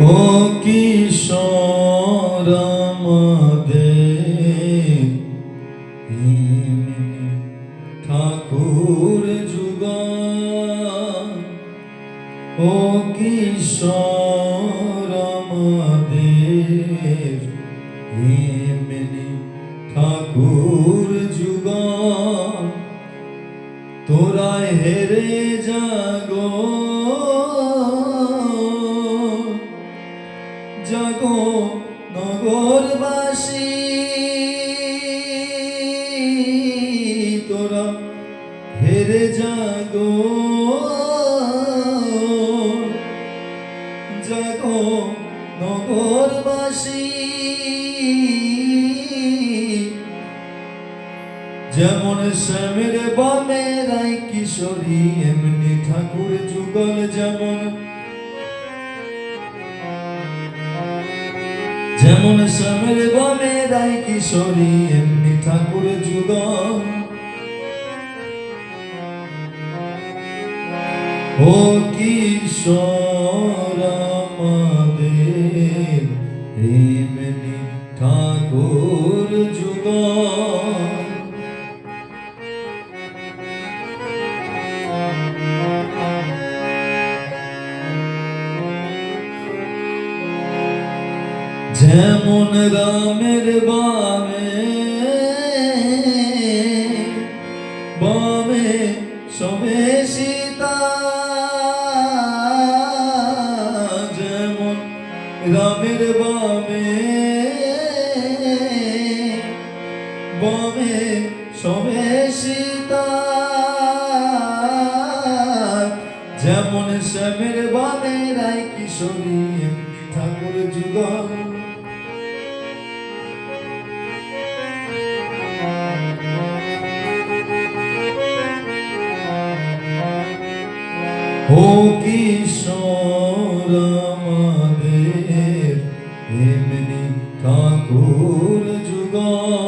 ও কিশোর আমাদের ঠাকুর যুগল। ও ঠাকুর তোরাই হেরে জাগো নগরবাসী। তোরা হেরে জাগো। জাগো নগরবাসী। যেমন শ্যামের বামে রাই কিশোরী, এমনি ঠাকুর যুগল যেমন যেমন শ্যামের গমে রাই কিশোরী এমনি ঠাকুর যুগ। ও কিশোর আমাদের এমনি যেমন রামের বামে বামে সবে সীতা। যেমন রামের বামে বামে সবে সীতা। যেমন শ্যামের বামে রায় কিশোরী, ঠাকুর যুগল ও কিশোর আমাদের এমনি ঠাকুর যুগল